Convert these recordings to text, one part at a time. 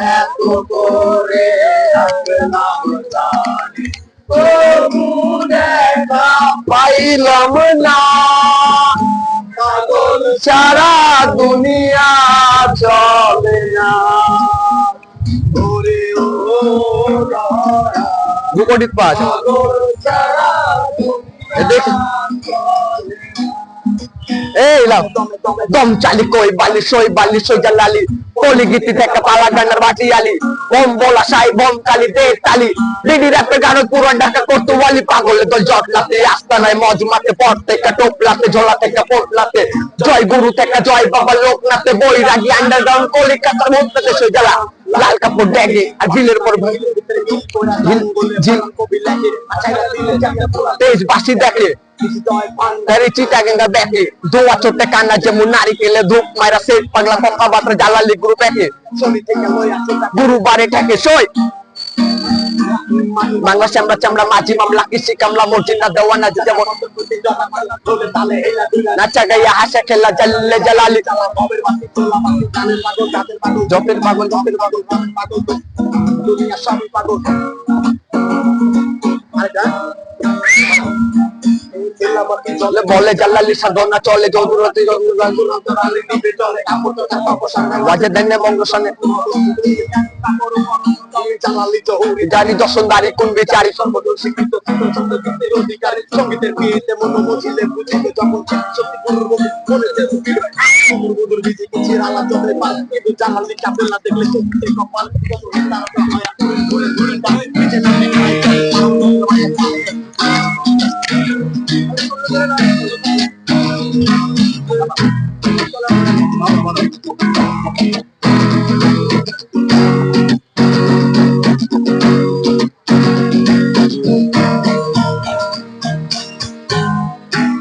এত করে রাখলাম জানি। তবু দেখা পাইলাম না। পাগল সারা দুনিয়া চলে না। ওরে ও ভূকটিত পাগল দেখ। এই লাভ দম চালি কই বালি সই বালি সই জালালি কলি গীতি থেকে পালা গানের বাটি আলি বম বলা সাই বম কালি দে তালি দিদি রাতে গান পুরান ঢাকা করতো ওয়ালি পাগলে দল জটলাতে আস্তানায় মজ মাতে পট থেকে টোপলাতে ঝোলা থেকে পোটলাতে জয় গুরু থেকে জয় বাবা লোকনাথে বই রাগি আন্ডারগ্রাউন্ড কলিকাতার মধ্যে সই জ্বালা লাল কাপড় ড্যাগে আর ঝিলের পর তেজ বাসি দেখে তারি চিটা গেঙ্গা দেখে দোয়া চোটে কান্না যেমন নারিকেলে ধূপ মাইরা সেট পাগলা কথা বার্তা জ্বালালি গুরু দেখে গুরু বারে ঠেকে সই বাংলা চামড়া চামড়া মাঝি মামলা কৃষি কামলা মসজিদ না দেওয়ানা যেমন নাচা গাইয়া হাসা খেলা জাল্লে জালালি জপের পাগল জপের পাগল চলে বলে জাল্লালি সাধনা চলে জৌদুরতি বাজে দেনে বঙ্গ জানি দর্শন দাঁড়ি কোন বেচারি সর্বদল স্বীকৃত অধিকারী, সঙ্গীতের বিয়েতে মন বুঝিলে বুঝিলে যখন সত্যি পূর্ব বলেছে উকিল সমুদ্র বিজি কিছু আলা চলে পাল? কিন্তু জানালি চাপে না দেখলে সত্যি কপাল। তারা তো মায়া করে ঘুরে ঘুরে পায় নিচে নামে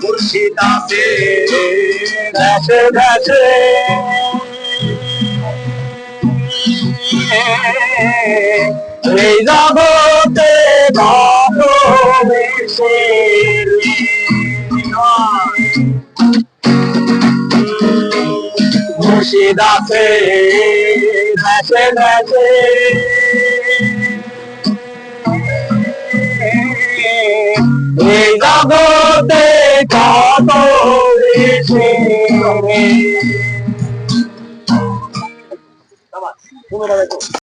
মুর্শিদ আছে দেশে দেশে এই জগতে কত মুর্শিদ আছে দেশে দেশে এই জগতে কত বেশি